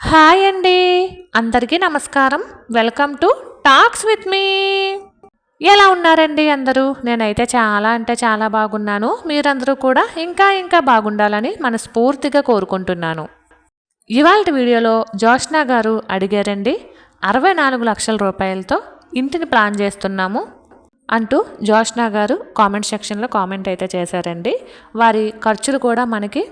Hi అండి. అందరికీ నమస్కారం. Welcome to talks with me. ఎలా ఉన్నారండి అందరూ? నేనైతే చాలా అంటే చాలా బాగున్నాను. మీరందరూ కూడా ఇంకా ఇంకా బాగుండాలని మనస్ఫూర్తిగా కోరుకుంటున్నాను. ఇవాళ వీడియోలో జోష్నా గారు అడిగారండి అరవై నాలుగు లక్షల రూపాయలతో ఇంటిని ప్లాన్ చేస్తున్నాము అంటూ జోష్నా గారు కామెంట్ సెక్షన్లో కామెంట్ అయితే చేశారండి. వారి ఖర్చులు కూడా మనకి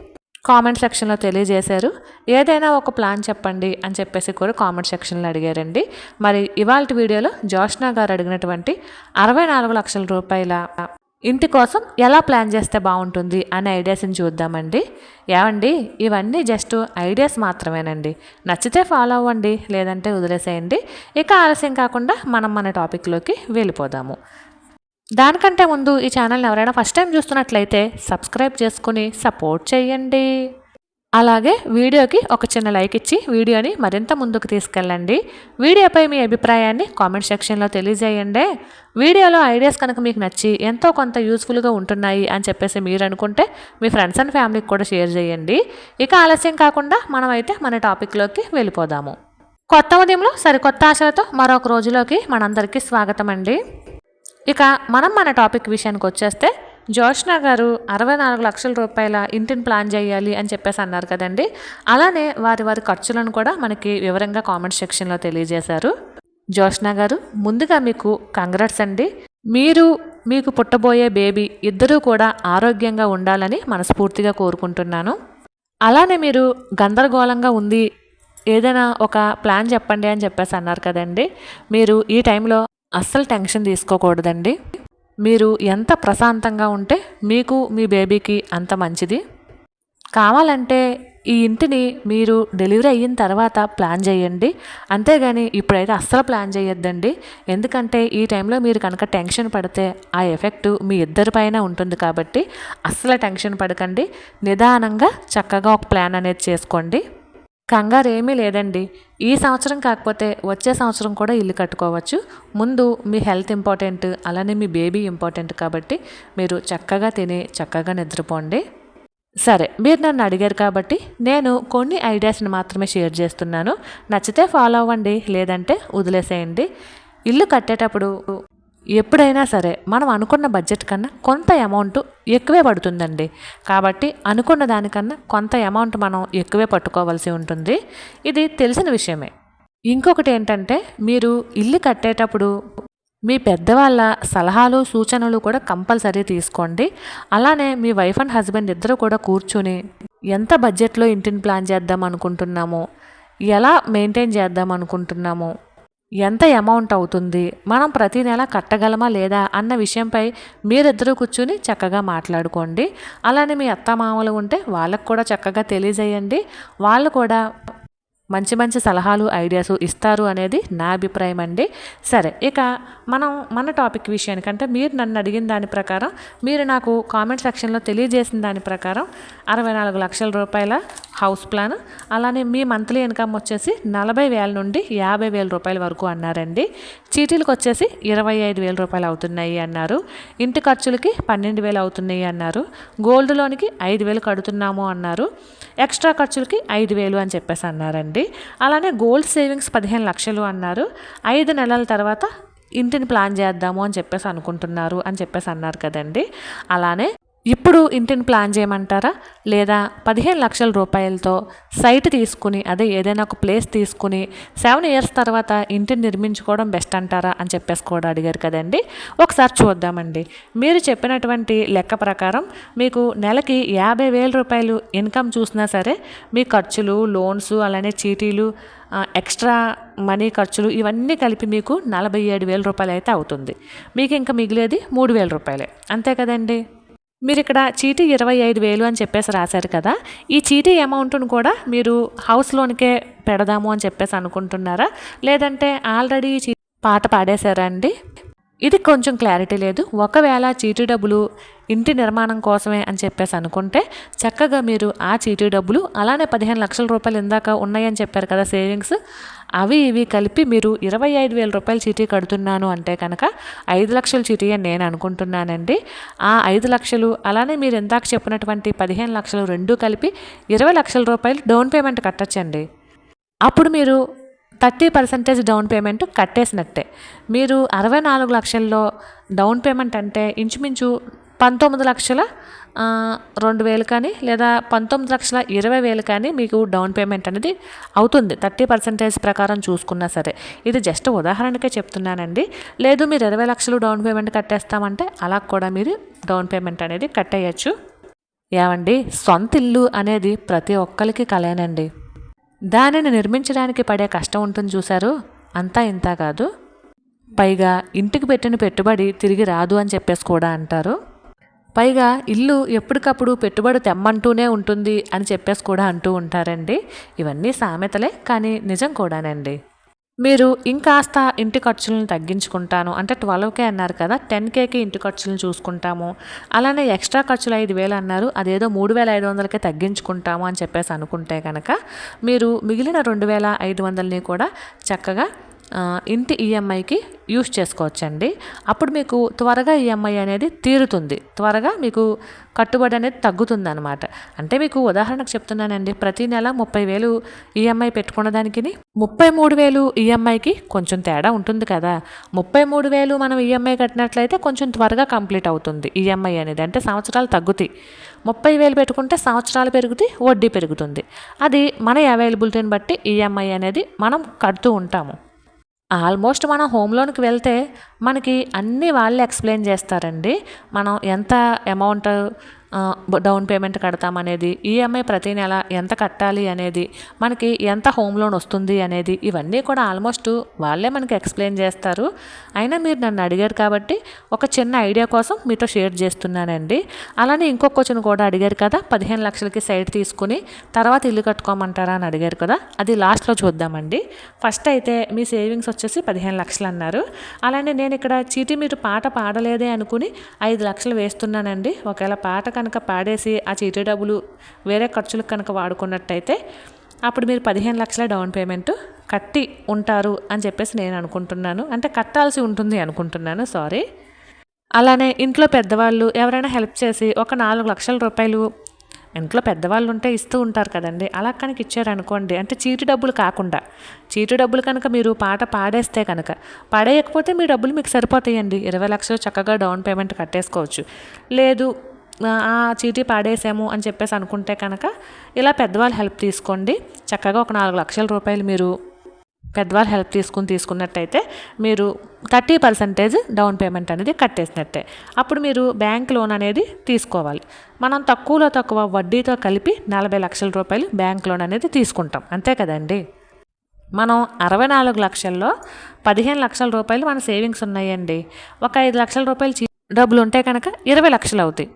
కామెంట్ సెక్షన్లో తెలియజేశారు. ఏదైనా ఒక ప్లాన్ చెప్పండి అని చెప్పేసి కూడా కామెంట్ సెక్షన్లో అడిగారండి. మరి ఇవాళ వీడియోలో జోష్నా గారు అడిగినటువంటి అరవై నాలుగు లక్షల రూపాయల ఇంటి కోసం ఎలా ప్లాన్ చేస్తే బాగుంటుంది అనే ఐడియాస్ని చూద్దామండి. ఏమండి ఇవన్నీ జస్ట్ ఐడియాస్ మాత్రమేనండి. నచ్చితే ఫాలో అవ్వండి లేదంటే వదిలేసేయండి. ఇక ఆలస్యం కాకుండా మనం మన టాపిక్లోకి వెళ్ళిపోదాము. దానికంటే ముందు ఈ ఛానల్ని ఎవరైనా ఫస్ట్ టైం చూస్తున్నట్లయితే సబ్స్క్రైబ్ చేసుకుని సపోర్ట్ చేయండి. అలాగే వీడియోకి ఒక చిన్న లైక్ ఇచ్చి వీడియోని మరింత ముందుకు తీసుకెళ్ళండి. వీడియోపై మీ అభిప్రాయాన్ని కామెంట్ సెక్షన్లో తెలియజేయండి. వీడియోలో ఐడియాస్ కనుక మీకు నచ్చి ఎంతో కొంత యూస్ఫుల్గా ఉంటున్నాయి అని చెప్పేసి మీరు అనుకుంటే మీ ఫ్రెండ్స్ అండ్ ఫ్యామిలీకి కూడా షేర్ చేయండి. ఇక ఆలస్యం కాకుండా మనమైతే మన టాపిక్లోకి వెళ్ళిపోదాము. కొత్త ఉదయంలో సరికొత్త ఆశలతో మరొక రోజులోకి మనందరికీ స్వాగతం అండి ఇక మనం మన టాపిక్ విషయానికి వచ్చేస్తే జోష్నా గారు అరవై నాలుగు లక్షల రూపాయల ఇంటిని ప్లాన్ చేయాలి అని చెప్పేసి అన్నారు కదండి. అలానే వారి వారి ఖర్చులను కూడా మనకి వివరంగా కామెంట్ సెక్షన్లో తెలియజేశారు. జోష్నా గారు ముందుగా మీకు కంగ్రాట్స్ అండి. మీరు మీకు పుట్టబోయే బేబీ ఇద్దరూ కూడా ఆరోగ్యంగా ఉండాలని మనస్ఫూర్తిగా కోరుకుంటున్నాను. అలానే మీరు గందరగోళంగా ఉంది ఏదైనా ఒక ప్లాన్ చెప్పండి అని చెప్పేసి అన్నారు కదండి. మీరు ఈ టైంలో అస్సలు టెన్షన్ తీసుకోకూడదండి. మీరు ఎంత ప్రశాంతంగా ఉంటే మీకు మీ బేబీకి అంత మంచిది. కావాలంటే ఈ ఇంటిని మీరు డెలివరీ అయిన తర్వాత ప్లాన్ చేయండి. అంతేగాని ఇప్పుడైతే అస్సలు ప్లాన్ చేయొద్దండి. ఎందుకంటే ఈ టైంలో మీరు కనుక టెన్షన్ పడితే ఆ ఎఫెక్ట్ మీ ఇద్దరిపైన ఉంటుంది కాబట్టి అస్సలు టెన్షన్ పడకండి. నిదానంగా చక్కగా ఒక ప్లాన్ అనేది చేసుకోండి. కంగారు ఏమీ లేదండి. ఈ సంవత్సరం కాకపోతే వచ్చే సంవత్సరం కూడా ఇల్లు కట్టుకోవచ్చు. ముందు మీ హెల్త్ ఇంపార్టెంట్ అలానే మీ బేబీ ఇంపార్టెంట్ కాబట్టి మీరు చక్కగా తిని చక్కగా నిద్రపోండి. సరే మీరు నన్ను అడిగారు కాబట్టి నేను కొన్ని ఐడియాస్ని మాత్రమే షేర్ చేస్తున్నాను. నచ్చితే ఫాలో అవ్వండి లేదంటే వదిలేసేయండి. ఇల్లు కట్టేటప్పుడు ఎప్పుడైనా సరే మనం అనుకున్న బడ్జెట్ కన్నా కొంత అమౌంట్ ఎక్కువే పడుతుందండి. కాబట్టి అనుకున్న దానికన్నా కొంత అమౌంట్ మనం ఎక్కువే పట్టుకోవాల్సి ఉంటుంది. ఇది తెలిసిన విషయమే. ఇంకొకటి ఏంటంటే మీరు ఇల్లు కట్టేటప్పుడు మీ పెద్దవాళ్ళ సలహాలు సూచనలు కూడా కంపల్సరీ తీసుకోండి. అలానే మీ వైఫ్ అండ్ హస్బెండ్ ఇద్దరు కూడా కూర్చుని ఎంత బడ్జెట్లో ఇంటిని ప్లాన్ చేద్దాం అనుకుంటున్నాము? ఎలా మెయింటైన్ చేద్దాం అనుకుంటున్నాము? ఎంత అమౌంట్ అవుతుంది? మనం ప్రతి నెల కట్టగలమా లేదా? అన్న విషయంపై మీరిద్దరూ కూర్చుని చక్కగా మాట్లాడుకోండి. అలానే మీ అత్తమామలు ఉంటే వాళ్ళకు కూడా చక్కగా తెలియజేయండి. వాళ్ళు కూడా మంచి మంచి సలహాలు ఐడియాస్ ఇస్తారు అనేది నా అభిప్రాయం అండి. సరే ఇక మనం మన టాపిక్ విషయానికంటే మీరు నన్ను అడిగిన దాని ప్రకారం మీరు నాకు కామెంట్ సెక్షన్లో తెలియజేసిన దాని ప్రకారం అరవై నాలుగు లక్షల రూపాయల హౌస్ ప్లాన్ అలానే మీ మంత్లీ ఇన్కమ్ వచ్చేసి నలభై వేల నుండి యాభై వేల రూపాయల వరకు అన్నారండి. చీటీలకు వచ్చేసి ఇరవై ఐదు వేల రూపాయలు అవుతున్నాయి అన్నారు. ఇంటి ఖర్చులకి పన్నెండు వేలు అవుతున్నాయి అన్నారు. గోల్డ్ లోన్కి ఐదు వేలు కడుతున్నాము అన్నారు. ఎక్స్ట్రా ఖర్చులకి ఐదు వేలు అని చెప్పేసి అన్నారండి. అలానే గోల్డ్ సేవింగ్స్ పదిహేను లక్షలు అన్నారు. ఐదు నెలల తర్వాత ఇంటిని ప్లాన్ చేద్దాము అని చెప్పేసి అనుకుంటున్నారు అని చెప్పేసి అన్నారు కదండి. అలానే ఇప్పుడు ఇంటిని ప్లాన్ చేయమంటారా? లేదా పదిహేను లక్షల రూపాయలతో సైట్ తీసుకుని అదే ఏదైనా ఒక ప్లేస్ తీసుకుని సెవెన్ ఇయర్స్ తర్వాత ఇంటిని నిర్మించుకోవడం బెస్ట్ అంటారా? అని చెప్పేసి కూడా అడిగారు కదండి. ఒకసారి చూద్దామండి. మీరు చెప్పినటువంటి లెక్క ప్రకారం మీకు నెలకి యాభై వేల రూపాయలు ఇన్కమ్ చూసినా సరే మీ ఖర్చులు లోన్స్ అలానే చీటీలు ఎక్స్ట్రా మనీ ఖర్చులు ఇవన్నీ కలిపి మీకు నలభై ఏడు వేల రూపాయలు అయితే అవుతుంది. మీకు ఇంకా మిగిలేది మూడు వేల రూపాయలే. అంతే కదండి. మీరు ఇక్కడ చీటీ ఇరవై ఐదు వేలు అని చెప్పేసి రాశారు కదా ఈ చీటీ అమౌంట్ను కూడా మీరు హౌస్ లోన్కే పెడదాము అని చెప్పేసి అనుకుంటున్నారా? లేదంటే ఆల్రెడీ పాట పాడేశారా అండి? ఇది కొంచెం క్లారిటీ లేదు. ఒకవేళ చీటీ డబ్బులు ఇంటి నిర్మాణం కోసమే అని చెప్పేసి అనుకుంటే చక్కగా మీరు ఆ చీటీ డబ్బులు అలానే పదిహేను లక్షల రూపాయలు ఇందాక ఉన్నాయని చెప్పారు కదా సేవింగ్స్ అవి ఇవి కలిపి మీరు ఇరవై ఐదు వేల రూపాయలు చీటీ కడుతున్నాను అంటే కనుక ఐదు లక్షల చీటీ అని నేను అనుకుంటున్నానండి. ఆ ఐదు లక్షలు అలానే మీరు ఇందాక చెప్పినటువంటి పదిహేను లక్షలు రెండు కలిపి ఇరవై లక్షల రూపాయలు డౌన్ పేమెంట్ కట్టచ్చండి. అప్పుడు మీరు థర్టీ పర్సెంటేజ్ డౌన్ పేమెంట్ కట్టేసినట్టే. మీరు అరవై నాలుగు లక్షల్లో డౌన్ పేమెంట్ అంటే ఇంచుమించు పంతొమ్మిది లక్షల రెండు వేలు కానీ లేదా పంతొమ్మిది లక్షల ఇరవై వేలు కానీ మీకు డౌన్ పేమెంట్ అనేది అవుతుంది. థర్టీ పర్సెంటేజ్ ప్రకారం చూసుకున్నా సరే. ఇది జస్ట్ ఉదాహరణకే చెప్తున్నానండి. లేదు మీరు ఇరవై లక్షలు డౌన్ పేమెంట్ కట్టేస్తామంటే అలా కూడా మీరు డౌన్ పేమెంట్ అనేది కట్టేయచ్చు. ఏమండి? సొంత ఇల్లు అనేది ప్రతి ఒక్కరికి కలేనండి. దానిని నిర్మించడానికి పడే కష్టం ఉంటుంది చూశారు? అంతా ఇంత కాదు. పైగా ఇంటికి పెట్టిన పెట్టుబడి తిరిగి రాదు అని చెప్పేసి కూడా అంటారు. పైగా ఇల్లు ఎప్పటికప్పుడు పెట్టుబడి తెమ్మంటూనే ఉంటుంది అని చెప్పేసి కూడా అంటూ ఉంటారండి. ఇవన్నీ సామెతలే కానీ నిజం కూడానండి. మీరు ఇంకాస్త ఇంటి ఖర్చులను తగ్గించుకుంటాను అంటే ట్వెల్వ్ కే అన్నారు కదా టెన్ కేకి ఇంటి ఖర్చులను చూసుకుంటాము. అలానే ఎక్స్ట్రా ఖర్చులు ఐదు వేలు అన్నారు అదేదో మూడు వేల ఐదు వందలకే తగ్గించుకుంటాము అని చెప్పేసి అనుకుంటే కనుక మీరు మిగిలిన రెండు వేల ఐదు వందలని కూడా చక్కగా ఇంటి ఈఎంఐకి యూస్ చేసుకోవచ్చండి. అప్పుడు మీకు త్వరగా ఈఎంఐ అనేది తీరుతుంది. త్వరగా మీకు కట్టుబడి అనేది తగ్గుతుంది అనమాట అంటే మీకు ఉదాహరణకు చెప్తున్నానండి ప్రతి నెల ముప్పై వేలు ఈఎంఐ పెట్టుకున్న దానికి ముప్పై మూడు వేలు ఈఎంఐకి కొంచెం తేడా ఉంటుంది కదా. ముప్పై మూడు వేలు మనం ఈఎంఐ కట్టినట్లయితే కొంచెం త్వరగా కంప్లీట్ అవుతుంది ఈఎంఐ అనేది. అంటే సంవత్సరాలు తగ్గుతాయి. ముప్పై వేలు పెట్టుకుంటే సంవత్సరాలు పెరుగుతాయి వడ్డీ పెరుగుతుంది. అది మన అవైలబిలిటీని బట్టి ఈఎంఐ అనేది మనం కడుతూ ఉంటాము. ఆల్మోస్ట్ మనం హోమ్ లోన్కి వెళ్తే మనకి అన్నీ వాళ్ళే ఎక్స్ప్లెయిన్ చేస్తారండి. మనం ఎంత అమౌంట్ డౌన్ పేమెంట్ కడతామనేది ఈఎంఐ ప్రతి నెల ఎంత కట్టాలి అనేది మనకి ఎంత హోమ్ లోన్ వస్తుంది అనేది ఇవన్నీ కూడా ఆల్మోస్ట్ వాళ్ళే మనకి ఎక్స్ప్లెయిన్ చేస్తారు. అయినా మీరు నన్ను అడిగారు కాబట్టి ఒక చిన్న ఐడియా కోసం మీతో షేర్ చేస్తున్నానండి. అలానే ఇంకొక క్వశ్చన్ కూడా అడిగారు కదా పదిహేను లక్షలకి సైడ్ తీసుకుని తర్వాత ఇల్లు కట్టుకోమంటారా అని అడిగారు కదా అది లాస్ట్లో చూద్దామండి. ఫస్ట్ అయితే మీ సేవింగ్స్ వచ్చేసి పదిహేను లక్షలు అన్నారు. అలానే నేను నేను ఇక్కడ చీటీ మీరు పాట పాడలేదే అనుకుని ఐదు లక్షలు వేస్తున్నానండి. ఒకవేళ పాట కనుక పాడేసి ఆ చీటీ డబ్బులు వేరే ఖర్చులకు కనుక వాడుకున్నట్టయితే అప్పుడు మీరు పదిహేను లక్షల డౌన్ పేమెంట్ కట్టి ఉంటారు అని చెప్పేసి నేను అనుకుంటున్నాను. అంటే కట్టాల్సి ఉంటుంది అనుకుంటున్నాను. సారీ. అలానే ఇంట్లో పెద్దవాళ్ళు ఎవరైనా హెల్ప్ చేసి ఒక నాలుగు లక్షల రూపాయలు ఇంట్లో పెద్దవాళ్ళు ఉంటే ఇస్తూ ఉంటారు కదండి. అలా కనుక ఇచ్చారనుకోండి అంటే చీటి డబ్బులు కాకుండా చీటి డబ్బులు కనుక మీరు పాట పాడేస్తే కనుక పాడేయకపోతే మీ డబ్బులు మీకు సరిపోతాయండి. ఇరవై లక్షలు చక్కగా డౌన్ పేమెంట్ కట్టేసుకోవచ్చు. లేదు ఆ ఆ చీటీ పాడేసాము అని చెప్పేసి అనుకుంటే కనుక ఇలా పెద్దవాళ్ళు హెల్ప్ తీసుకోండి. చక్కగా ఒక నాలుగు లక్షల రూపాయలు మీరు పెద్దవాళ్ళు హెల్ప్ తీసుకుని తీసుకున్నట్టయితే మీరు థర్టీ పర్సెంటేజ్ డౌన్ పేమెంట్ అనేది కట్టేసినట్టే. అప్పుడు మీరు బ్యాంక్ లోన్ అనేది తీసుకోవాలి. మనం తక్కువలో తక్కువ వడ్డీతో కలిపి నలభై లక్షల రూపాయలు బ్యాంక్ లోన్ అనేది తీసుకుంటాం. అంతే కదండి? మనం అరవై నాలుగు లక్షల్లో పదిహేను లక్షల రూపాయలు మన సేవింగ్స్ ఉన్నాయండి. ఒక ఐదు లక్షల రూపాయలు డబ్బులు ఉంటే కనుక ఇరవై లక్షలు అవుతాయి.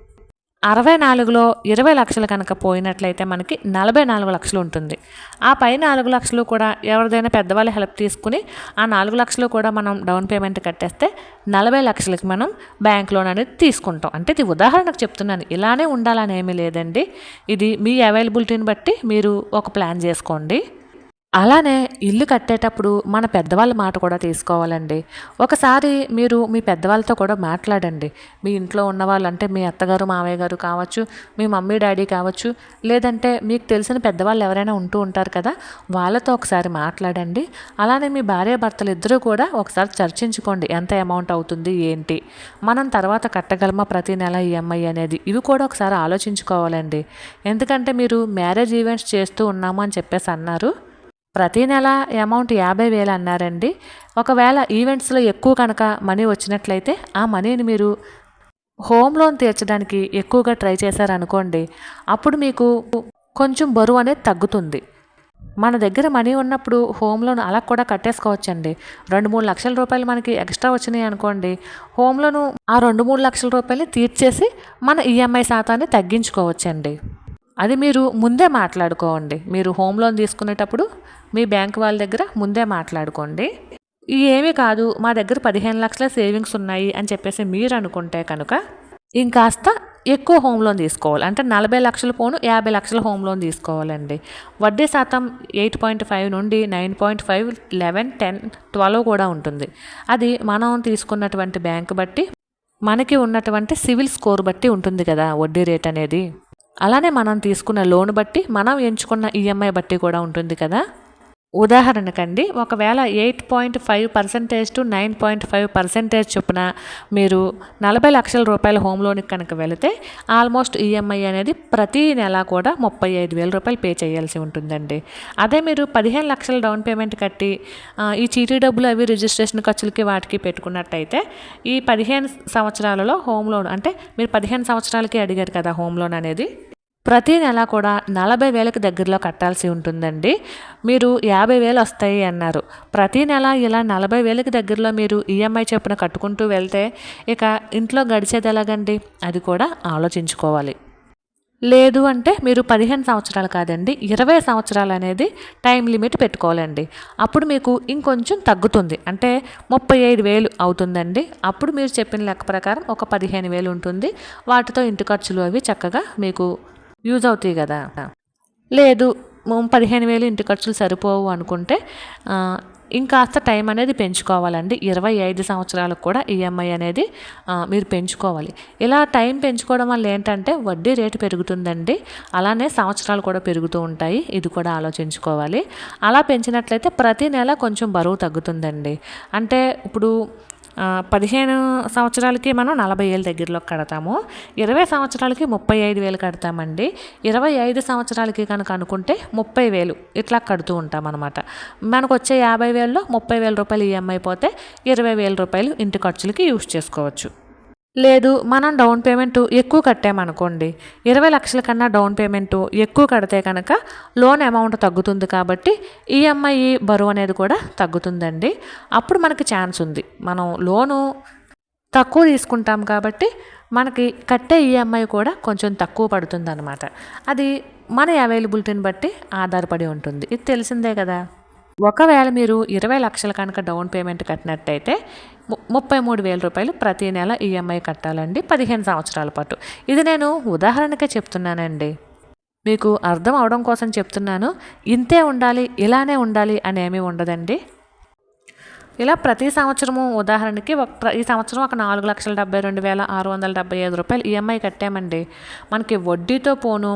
అరవై నాలుగులో ఇరవై లక్షలు కనుక పోయినట్లయితే మనకి నలభై నాలుగు లక్షలు ఉంటుంది. ఆ పై నాలుగు లక్షలు కూడా ఎవరిదైనా పెద్దవాళ్ళ హెల్ప్ తీసుకుని ఆ నాలుగు లక్షలు కూడా మనం డౌన్ పేమెంట్ కట్టేస్తే నలభై లక్షలకి మనం బ్యాంక్ లోన్ అనేది తీసుకుంటాం. అంటే ఇది ఉదాహరణకు చెప్తున్నాను. ఇలానే ఉండాలని ఏమీ లేదండి. ఇది మీ అవైలబిలిటీని బట్టి మీరు ఒక ప్లాన్ చేసుకోండి. అలానే ఇల్లు కట్టేటప్పుడు మన పెద్దవాళ్ళ మాట కూడా తీసుకోవాలండి. ఒకసారి మీరు మీ పెద్దవాళ్ళతో కూడా మాట్లాడండి. మీ ఇంట్లో ఉన్న వాళ్ళంటే మీ అత్తగారు మావయ్య గారు కావచ్చు మీ మమ్మీ డాడీ కావచ్చు లేదంటే మీకు తెలిసిన పెద్దవాళ్ళు ఎవరైనా ఉంటూ ఉంటారు కదా వాళ్ళతో ఒకసారి మాట్లాడండి. అలానే మీ భార్య భర్తలు ఇద్దరూ కూడా ఒకసారి చర్చించుకోండి. ఎంత అమౌంట్ అవుతుంది ఏంటి? మనం తర్వాత కట్టగలమా ప్రతి నెల ఈఎంఐ అనేది? ఇవి కూడా ఒకసారి ఆలోచించుకోవాలండి. ఎందుకంటే మీరు మ్యారేజ్ ఈవెంట్స్ చేస్తూ ఉన్నాము అని చెప్పేసి అన్నారు. ప్రతి నెల అమౌంట్ యాభై వేలు అన్నారండి. ఒకవేళ ఈవెంట్స్లో ఎక్కువ కనుక మనీ వచ్చినట్లయితే ఆ మనీని మీరు హోమ్ లోన్ తీర్చడానికి ఎక్కువగా ట్రై చేశారనుకోండి అప్పుడు మీకు కొంచెం బరువు అనేది తగ్గుతుంది. మన దగ్గర మనీ ఉన్నప్పుడు హోమ్ లోన్ అలా కూడా కట్టేసుకోవచ్చండి. రెండు మూడు లక్షల రూపాయలు మనకి ఎక్స్ట్రా వచ్చినాయి అనుకోండి హోమ్ లోను ఆ రెండు మూడు లక్షల రూపాయలు తీర్చేసి మన ఈఎంఐ శాతాన్ని తగ్గించుకోవచ్చండి. అది మీరు ముందే మాట్లాడుకోండి. మీరు హోమ్ లోన్ తీసుకునేటప్పుడు మీ బ్యాంక్ వాళ్ళ దగ్గర ముందే మాట్లాడుకోండి. ఈ ఏమీ కాదు మా దగ్గర పదిహేను లక్షల సేవింగ్స్ ఉన్నాయి అని చెప్పేసి మీరు అనుకుంటే కనుక ఇంకాస్త ఎక్కువ హోమ్ లోన్ తీసుకోవాలి. అంటే నలభై లక్షల పోను యాభై లక్షల హోమ్ లోన్ తీసుకోవాలండి. వడ్డీ శాతం ఎయిట్ పాయింట్ ఫైవ్ నుండి nine point five eleven ten twelve కూడా ఉంటుంది. అది మనం తీసుకున్నటువంటి బ్యాంక్ బట్టి మనకి ఉన్నటువంటి సివిల్ స్కోర్ బట్టి ఉంటుంది కదా వడ్డీ రేట్ అనేది. అలానే మనం తీసుకున్న లోన్ బట్టి మనం ఎంచుకున్న ఈఎంఐ బట్టి కూడా ఉంటుంది కదా? ఉదాహరణకండి ఒకవేళ eight point five percentage to nine point five percentage చొప్పున మీరు నలభై లక్షల రూపాయల హోమ్ లోన్కి కనుక వెళితే ఆల్మోస్ట్ ఈఎంఐ అనేది ప్రతి నెల కూడా ముప్పై ఐదు వేల రూపాయలు పే చేయాల్సి ఉంటుందండి. అదే మీరు పదిహేను లక్షల డౌన్ పేమెంట్ కట్టి ఈ చీటీ డబ్బులు అవి రిజిస్ట్రేషన్ ఖర్చులకి వాటికి పెట్టుకున్నట్టయితే ఈ పదిహేను సంవత్సరాలలో హోమ్ లోన్ అంటే మీరు పదిహేను సంవత్సరాలకి అడిగారు కదా హోమ్ లోన్ అనేది ప్రతి నెల కూడా నలభై వేలకు దగ్గరలో కట్టాల్సి ఉంటుందండి. మీరు యాభై వేలు వస్తాయి అన్నారు. ప్రతి నెల ఇలా నలభై వేలకు దగ్గరలో మీరు ఈఎంఐ చొప్పున కట్టుకుంటూ వెళ్తే ఇక ఇంట్లో గడిచేది ఎలాగండి? అది కూడా ఆలోచించుకోవాలి. లేదు అంటే మీరు పదిహేను సంవత్సరాలు కాదండి ఇరవై సంవత్సరాలు అనేది టైం లిమిట్ పెట్టుకోవాలండి. అప్పుడు మీకు ఇంకొంచెం తగ్గుతుంది. అంటే ముప్పై ఐదు వేలు అవుతుందండి. అప్పుడు మీరు చెప్పిన లెక్క ప్రకారం ఒక పదిహేను వేలు ఉంటుంది. వాటితో ఇంటి ఖర్చులు అవి చక్కగా మీకు యూజ్ అవుతాయి కదా. లేదు పదిహేను వేలు ఇంటి ఖర్చులు సరిపోవు అనుకుంటే ఇంకాస్త టైం అనేది పెంచుకోవాలండి. ఇరవై ఐదు సంవత్సరాలకు కూడా ఈఎంఐ అనేది మీరు పెంచుకోవాలి. ఇలా టైం పెంచుకోవడం వల్ల ఏంటంటే వడ్డీ రేటు పెరుగుతుందండి. అలానే సంవత్సరాలు కూడా పెరుగుతూ ఉంటాయి. ఇది కూడా ఆలోచించుకోవాలి. అలా పెంచినట్లయితే ప్రతి నెల కొంచెం బరువు తగ్గుతుందండి. అంటే ఇప్పుడు పదిహేను సంవత్సరాలకి మనం నలభై ఏళ్ళ దగ్గరలో కడతాము. ఇరవై సంవత్సరాలకి ముప్పై ఐదు వేలు కడతామండి. ఇరవై ఐదు సంవత్సరాలకి కనుక అనుకుంటే ముప్పై వేలు ఇట్లా కడుతూ ఉంటాం అనమాట మనకు వచ్చే యాభై వేలలో ముప్పై వేల రూపాయలు ఈఎంఐ పోతే ఇరవై వేల రూపాయలు ఇంటి ఖర్చులకి యూజ్ చేసుకోవచ్చు. లేదు మనం డౌన్ పేమెంట్ ఎక్కువ కట్టామనుకోండి. ఇరవై లక్షల కన్నా డౌన్ పేమెంట్ ఎక్కువ కడితే కనుక లోన్ అమౌంట్ తగ్గుతుంది కాబట్టి ఈఎంఐ బరువు అనేది కూడా తగ్గుతుందండి. అప్పుడు మనకి ఛాన్స్ ఉంది. మనం లోను తక్కువ తీసుకుంటాం కాబట్టి మనకి కట్టే ఈఎంఐ కూడా కొంచెం తక్కువ పడుతుంది అనమాట అది మన అవైలబిలిటీని బట్టి ఆధారపడి ఉంటుంది. ఇది తెలిసిందే కదా? ఒకవేళ మీరు ఇరవై లక్షల కనుక డౌన్ పేమెంట్ కట్టినట్టయితే ము- ముప్పై మూడు వేల రూపాయలు ప్రతి నెల ఈఎంఐ కట్టాలండి పదిహేను సంవత్సరాల పాటు. ఇది నేను ఉదాహరణకే చెప్తున్నానండి. మీకు అర్థం అవడం కోసం చెప్తున్నాను. ఇంతే ఉండాలి ఇలానే ఉండాలి అనేమీ ఉండదండి. ఇలా ప్రతి సంవత్సరము ఉదాహరణకి ఒక ఈ సంవత్సరం ఒక నాలుగు లక్షల డెబ్బై రెండు వేల ఆరు వందల డెబ్బై ఐదు రూపాయలు ఈఎంఐ కట్టామండి. మనకి వడ్డీతో పోను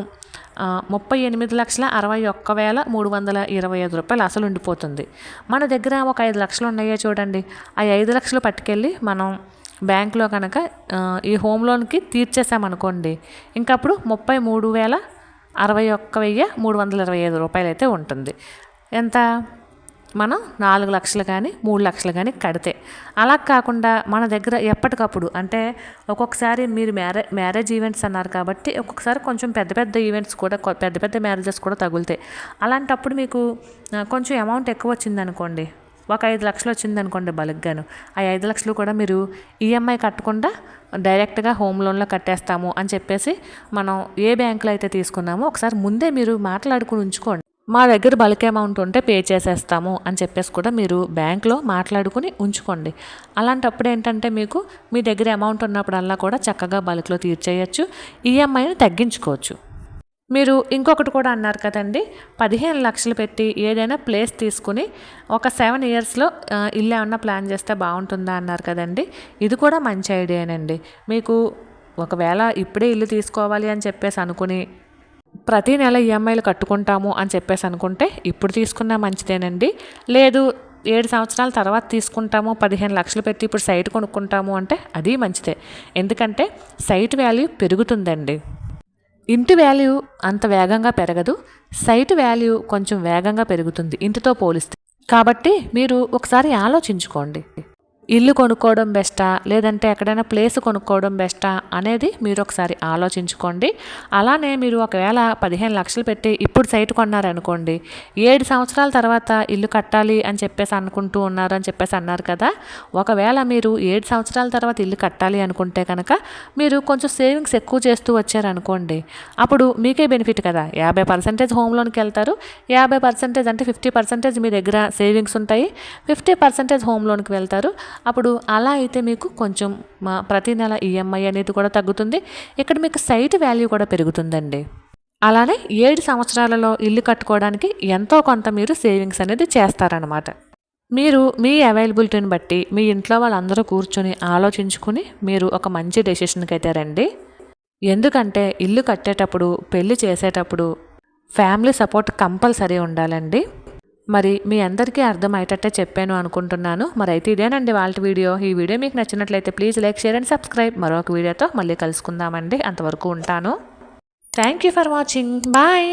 ముప్పై ఎనిమిది లక్షల అరవై ఒక్క వేల మూడు వందల ఇరవై ఐదు రూపాయలు అసలు ఉండిపోతుంది. మన దగ్గర ఒక ఐదు లక్షలు ఉన్నాయో చూడండి. ఆ ఐదు లక్షలు పట్టుకెళ్ళి మనం బ్యాంకులో కనుక ఈ హోమ్ లోన్కి తీర్చేసామనుకోండి ఇంకప్పుడు ముప్పై మూడు వేల అరవై ఒక్క వెయ్యి మూడు వందల ఇరవై ఐదు రూపాయలు అయితే ఉంటుంది. ఎంత? మనం నాలుగు లక్షలు కానీ మూడు లక్షలు కానీ కడితే. అలా కాకుండా మన దగ్గర ఎప్పటికప్పుడు అంటే ఒక్కొక్కసారి మీరు మ్యారేజ్ మ్యారేజ్ ఈవెంట్స్ అన్నారు కాబట్టి ఒక్కొక్కసారి కొంచెం పెద్ద పెద్ద ఈవెంట్స్ కూడా పెద్ద పెద్ద మ్యారేజెస్ కూడా తగులుతాయి. అలాంటప్పుడు మీకు కొంచెం అమౌంట్ ఎక్కువ వచ్చిందనుకోండి ఒక ఐదు లక్షలు వచ్చింది అనుకోండి బలుగ్గాను. ఆ ఐదు లక్షలు కూడా మీరు ఈఎంఐ కట్టకుండా డైరెక్ట్గా హోమ్ లోన్లో కట్టేస్తాము అని చెప్పేసి మనం ఏ బ్యాంకులో అయితే తీసుకున్నామో ఒకసారి ముందే మీరు మాట్లాడుకుని ఉంచుకోండి. మా దగ్గర బల్క్ అమౌంట్ ఉంటే పే చేసేస్తాము అని చెప్పేసి కూడా మీరు బ్యాంక్లో మాట్లాడుకుని ఉంచుకోండి. అలాంటప్పుడు ఏంటంటే మీకు మీ దగ్గర అమౌంట్ ఉన్నప్పుడల్లా కూడా చక్కగా బల్క్లో తీర్చేయచ్చు ఈఎంఐని తగ్గించుకోవచ్చు. మీరు ఇంకొకటి కూడా అన్నారు కదండి పదిహేను లక్షలు పెట్టి ఏదైనా ప్లేస్ తీసుకుని ఒక సెవెన్ ఇయర్స్లో ఇల్లు ఏమన్నా ప్లాన్ చేస్తే బాగుంటుందా అన్నారు కదండి. ఇది కూడా మంచి ఐడియానండి. మీకు ఒకవేళ ఇప్పుడే ఇల్లు తీసుకోవాలి అని చెప్పేసి అనుకుని ప్రతి నెల ఈఎంఐలు కట్టుకుంటాము అని చెప్పేసి అనుకుంటే ఇప్పుడు తీసుకున్నా మంచిదేనండి. లేదు ఏడు సంవత్సరాల తర్వాత తీసుకుంటాము పదిహేను లక్షలు పెట్టి ఇప్పుడు సైట్ కొనుక్కుంటాము అంటే అది మంచిదే. ఎందుకంటే సైట్ వాల్యూ పెరుగుతుందండి. ఇంటి వాల్యూ అంత వేగంగా పెరగదు సైట్ వాల్యూ కొంచెం వేగంగా పెరుగుతుంది ఇంటితో పోలిస్తే. కాబట్టి మీరు ఒకసారి ఆలోచించుకోండి. ఇల్లు కొనుక్కోవడం బెస్టా? లేదంటే ఎక్కడైనా ప్లేస్ కొనుక్కోవడం బెస్టా? అనేది మీరు ఒకసారి ఆలోచించుకోండి. అలానే మీరు ఒకవేళ పదిహేను లక్షలు పెట్టి ఇప్పుడు సైట్ కొన్నారనుకోండి ఏడు సంవత్సరాల తర్వాత ఇల్లు కట్టాలి అని చెప్పేసి అనుకుంటూ ఉన్నారు అని చెప్పేసి అన్నారు కదా ఒకవేళ మీరు ఏడు సంవత్సరాల తర్వాత ఇల్లు కట్టాలి అనుకుంటే కనుక మీరు కొంచెం సేవింగ్స్ ఎక్కువ చేస్తూ వచ్చారనుకోండి అప్పుడు మీకే బెనిఫిట్ కదా. యాభై పర్సెంటేజ్ హోమ్ లోన్కి వెళ్తారు. యాభై పర్సెంటేజ్ అంటే ఫిఫ్టీ పర్సెంటేజ్ మీ దగ్గర సేవింగ్స్ ఉంటాయి. ఫిఫ్టీ పర్సెంటేజ్ హోమ్ లోన్కి వెళ్తారు. అప్పుడు అలా అయితే మీకు కొంచెం మా ప్రతి నెల ఈఎంఐ అనేది కూడా తగ్గుతుంది. ఇక్కడ మీకు సైట్ వాల్యూ కూడా పెరుగుతుందండి. అలానే ఏడు సంవత్సరాలలో ఇల్లు కట్టుకోవడానికి ఎంతో కొంత మీరు సేవింగ్స్ అనేది చేస్తారనమాట మీరు మీ అవైలబిలిటీని బట్టి మీ ఇంట్లో వాళ్ళందరూ కూర్చొని ఆలోచించుకుని మీరు ఒక మంచి డెసిషన్కి అయితే రండి. ఎందుకంటే ఇల్లు కట్టేటప్పుడు పెళ్ళి చేసేటప్పుడు ఫ్యామిలీ సపోర్ట్ కంపల్సరీ ఉండాలండి. మరి మీ అందరికీ అర్థమయ్యేటట్టే చెప్పాను అనుకుంటున్నాను. మరి అయితే ఇదేనండి వాళ్ళ వీడియో. ఈ వీడియో మీకు నచ్చినట్లయితే please like share and subscribe. మరొక వీడియోతో మళ్ళీ కలుసుకుందామండి. అంతవరకు ఉంటాను. Thank you for watching. Bye.